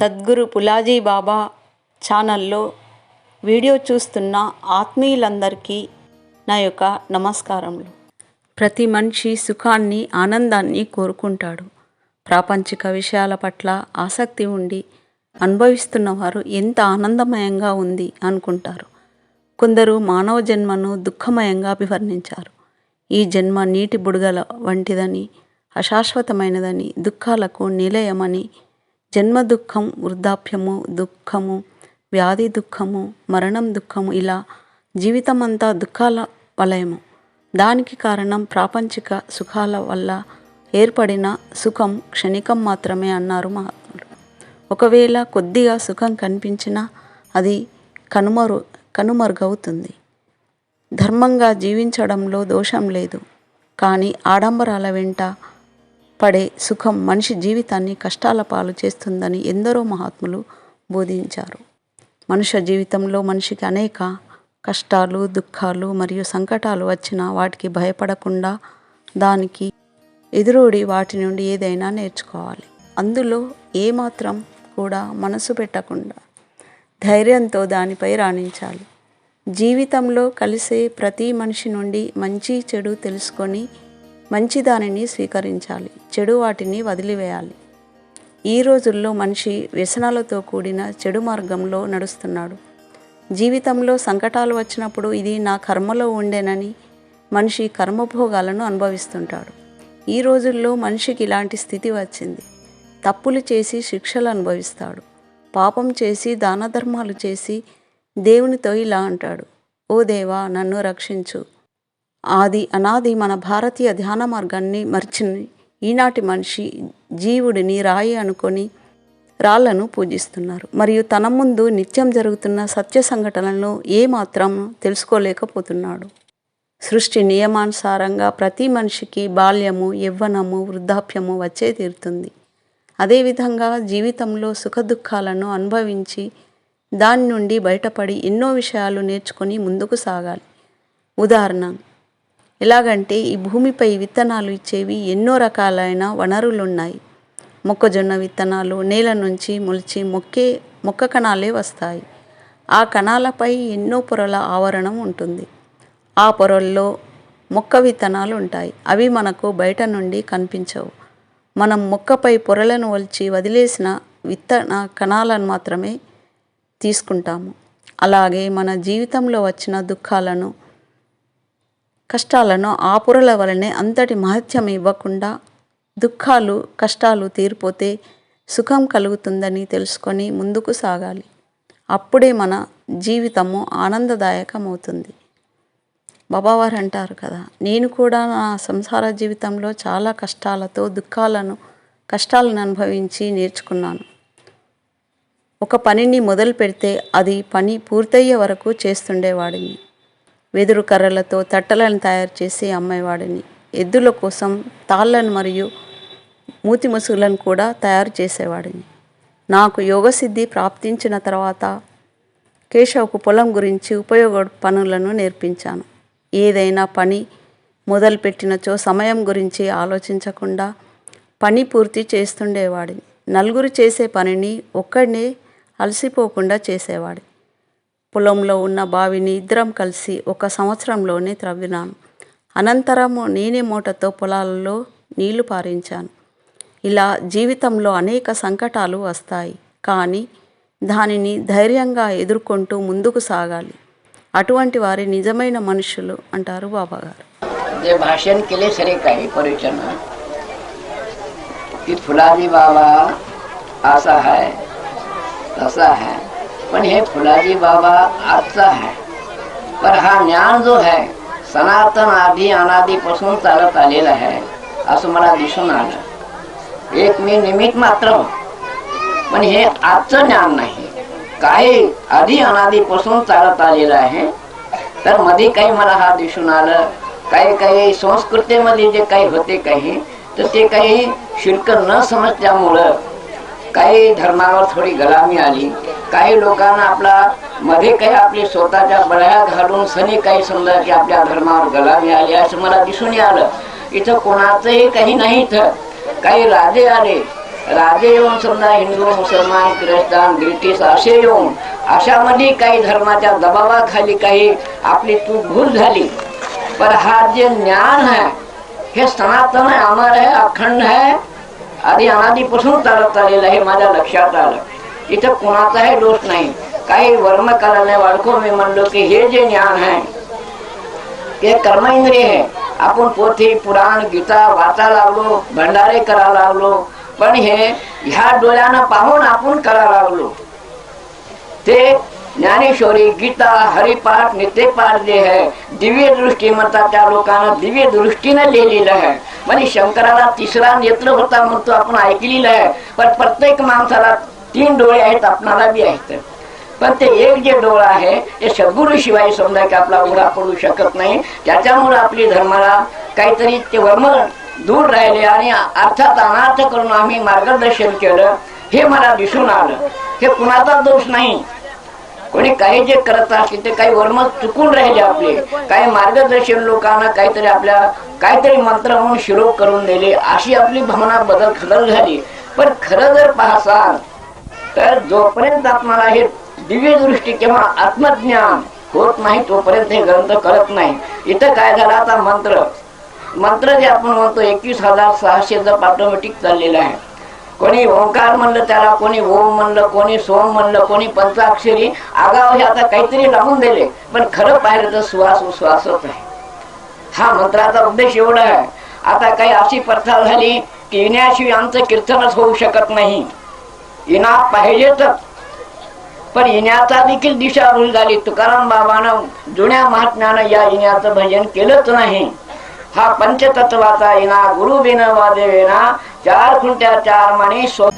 సద్గురు పులాజీ బాబా ఛానల్లో వీడియో చూస్తున్న ఆత్మీయులందరికీ నా యొక్క నమస్కారములు. ప్రతి మనిషి సుఖాన్ని ఆనందాన్ని కోరుకుంటాడు. ప్రాపంచిక విషయాల పట్ల ఆసక్తి ఉండి అనుభవిస్తున్న వారు ఎంత ఆనందమయంగా ఉంది అనుకుంటారు. కొందరు మానవ జన్మను దుఃఖమయంగా అభివర్ణించారు. ఈ జన్మ నీటి బుడగల వంటిదని అశాశ్వతమైనదని దుఃఖాలకు నిలయమని జన్మ దుఃఖం వృద్ధాప్యము దుఃఖము వ్యాధి దుఃఖము మరణం దుఃఖము ఇలా జీవితమంతా దుఃఖాల వలయము. దానికి కారణం ప్రాపంచిక సుఖాల వల్ల ఏర్పడిన సుఖం క్షణికం మాత్రమే అన్నారు మహాత్ములు ఒకవేళ కొద్దిగా సుఖం కనిపించినా అది కనుమరు కనుమరుగవుతుంది. ధర్మంగా జీవించడంలో దోషం లేదు. కానీ ఆడంబరాల వెంట పడే సుఖం మనిషి జీవితాన్ని కష్టాల పాలు చేస్తుందని ఎందరో మహాత్ములు బోధించారు. మనుష్య జీవితంలో మనిషికి అనేక కష్టాలు దుఃఖాలు మరియు సంకటాలు వచ్చినా వాటికి భయపడకుండా దానికి ఎదురోడి వాటి నుండి ఏదైనా నేర్చుకోవాలి. అందులో ఏమాత్రం కూడా మనసు పెట్టకుండా ధైర్యంతో దానిపై రాణించాలి. జీవితంలో కలిసే ప్రతి మనిషి నుండి మంచి చెడు తెలుసుకొని మంచి దానిని స్వీకరించాలి చెడు వాటిని వదిలివేయాలి. ఈ రోజుల్లో మనిషి వ్యసనాలతో కూడిన చెడు మార్గంలో నడుస్తున్నాడు. జీవితంలో సంకటాలు వచ్చినప్పుడు ఇది నా కర్మలో ఉండేనని మనిషి కర్మభోగాలను అనుభవిస్తుంటాడు. ఈ రోజుల్లో మనిషికి ఇలాంటి స్థితి వచ్చింది. తప్పులు చేసి శిక్షలు అనుభవిస్తాడు. పాపం చేసి దాన ధర్మాలు చేసి దేవునితో ఇలా అంటాడు. ఓ దేవా నన్ను రక్షించు. ఆది అనాది మన భారతీయ ధ్యాన మార్గాన్ని మర్చిని. ఈనాటి మనిషి జీవుడిని రాయి అనుకొని రాళ్ళను పూజిస్తున్నారు. మరియు తన ముందు నిత్యం జరుగుతున్న సత్య సంఘటనలను ఏమాత్రం తెలుసుకోలేకపోతున్నాడు. సృష్టి నియమానుసారంగా ప్రతి మనిషికి బాల్యము యవ్వనము వృద్ధాప్యము వచ్చే తీరుతుంది. అదేవిధంగా జీవితంలో సుఖదుఖాలను అనుభవించి దాని నుండి బయటపడి ఎన్నో విషయాలు నేర్చుకొని ముందుకు సాగాలి. ఉదాహరణ ఎలాగంటే ఈ భూమిపై విత్తనాలు ఇచ్చేవి ఎన్నో రకాలైన వనరులున్నాయి. మొక్కజొన్న విత్తనాలు నేల నుంచి మొలిచి మొక్కే మొక్క కణాలే వస్తాయి. ఆ కణాలపై ఎన్నో పొరల ఆవరణం ఉంటుంది. ఆ పొరల్లో మొక్క విత్తనాలు ఉంటాయి. అవి మనకు బయట నుండి కనిపించవు. మనం మొక్కపై పొరలను ఒలిచి వదిలేసిన విత్తన కణాలను మాత్రమే తీసుకుంటాము. అలాగే మన జీవితంలో వచ్చిన దుఃఖాలను కష్టాలను ఆ పొరల వలనే అంతటి మహత్యం ఇవ్వకుండా దుఃఖాలు కష్టాలు తీరిపోతే సుఖం కలుగుతుందని తెలుసుకొని ముందుకు సాగాలి. అప్పుడే మన జీవితము ఆనందదాయకమవుతుంది. బాబావారు అంటారు కదా నేను కూడా నా సంసార జీవితంలో చాలా కష్టాలతో దుఃఖాలను కష్టాలను అనుభవించి నేర్చుకున్నాను. ఒక పనిని మొదలు పెడితే అది పని పూర్తయ్యే వరకు చేస్తుండేవాడిని. వెదురు కర్రలతో తట్టలను తయారు చేసి అమ్మేవాడిని ఎద్దుల కోసం తాళ్ళను మరియు మూతి ముసుగులను కూడా తయారు చేసేవాడిని నాకు యోగసిద్ధి ప్రాప్తించిన తర్వాత కేశవ్కు పొలం గురించి ఉపయోగ పనులను నేర్పించాను. ఏదైనా పని మొదలుపెట్టినచో సమయం గురించి ఆలోచించకుండా పని పూర్తి చేస్తుండేవాడిని. నలుగురు చేసే పనిని ఒక్కడినే అలసిపోకుండా చేసేవాడిని. పొలంలో ఉన్న బావిని ఇద్దరం కలిసి ఒక సంవత్సరంలోనే త్రవ్వినాను అనంతరము నేనే మూటతో పొలాలలో నీళ్ళు పారించాను. ఇలా జీవితంలో అనేక సంకటాలు వస్తాయి. కానీ దానిని ధైర్యంగా ఎదుర్కొంటూ ముందుకు సాగాలి. అటువంటి వారి నిజమైన మనుషులు అంటారు బాబాగారు. ఫులాది బాబా ఆశ హై హై. पण हे फुलाजी बाबा आजचा आहे. पण हा ज्ञान जो आहे सनातन आधी अनादीपासून चालत आलेला आहे असं मला दिसून आलं. एक मी निमित्त मात्र हो. पण हे आजचं ज्ञान नाही. काही आधी अनादीपासून चालत आलेलं आहे तर मध्ये काही मला हा दिसून आलं. काही काही संस्कृतीमध्ये जे काही होते काही तर ते काही शुल्क न समजल्यामुळं काही धर्मावर थोडी गलामी आली. काही लोकांना आपला मध्ये काही आपली स्वतःच्या बळ्या घालून सनी काही समजा की आपल्या धर्मावर गलामी आली असं मला दिसून आलं इथं कोणाचंही काही नाही इथं. काही राजे आले. राजे येऊन समजा हिंदू मुसलमान ख्रिस्तान ब्रिटिश असे येऊन अशामध्ये काही धर्माच्या दबावाखाली काही आपली तू भूल झाली. पर हा जे ज्ञान है हे सनातन आहे अमर आहे अखंड आहे आधी अनादीपासून चालत आलेलं हे माझ्या लक्षात आलं. इथं कुणाचाही दोष नाही. काही वर्म करायला वाढको मी म्हणलो की हे जे ज्ञान आहे ते कर्म इंद्रिय आहे. आपण पोथी, पुराण, गीता वाचा लागलो, भंडारे करा लागलो, पण हे ह्या डोळ्यानं पाहून आपण करा लागलो. ते ज्ञानेश्वरी, गीता, हरिपाठ, नित्यपाठ जे आहे, दिव्य दृष्टी म्हणतात त्या लोकांना, दिव्य दृष्टीने लिहिलेलं आहे. म्हणजे शंकराला तिसरा नेत्र होता म्हणतो, आपण ऐकलेलं आहे. पण प्रत्येक माणसाला तीन डोळे आहेत आपणाला बी आहेत. पण ते एक जे डोळा आहे ते सद्गुरू शिवाय समजा की आपला उघडा पडू शकत नाही. त्याच्यामुळे आपली धर्माला काहीतरी ते वर्म दूर राहिले आणि अर्थात अनार्थ करून आम्ही मार्गदर्शन केलं. हे मला दिसून आलं. हे कुणाचा दोष नाही. कोणी काही जे करत असतील ते काही वर्म चुकून राहिले आपले. काही मार्गदर्शन लोकांना काहीतरी आपल्या काहीतरी मंत्र म्हणून शिरोप करून दिले. अशी आपली भावना बदल खदल झाली. पण खरं जर पाहसाल तर जोपर्यंत आत्माला हे दिव्य दृष्टी किंवा आत्मज्ञान होत नाही तोपर्यंत हे ग्रंथ करत नाही. इथं काय झालं? आता मंत्र. मंत्र जे आपण म्हणतो एकवीस हजार सहाशे जप ऑटोमॅटिक चाललेलं आहे. कोणी ओंकार म्हणलं त्याला कोणी ओम म्हणलं कोणी सोम म्हणलं कोणी पंचाक्षरी आगाव हे आता काहीतरी लावून दिले. पण खरं पाहिलं तर श्वास उश्वासच आहे. हा मंत्राचा उद्देश एवढा आहे. आता काही अशी प्रथा झाली की येण्याशिवाय आमचं कीर्तनच होऊ शकत नाही. इना पाहिजेच. पण इण्याचा देखील दिशा दिशाभूल झाली. तुकाराम बाबानं जुन्या महात्म्यानं या इण्याचं भजन केलंच नाही. हा पंचतत्वाचा इना गुरु बिन वादेवेना चार खुंट्या चार मणी सो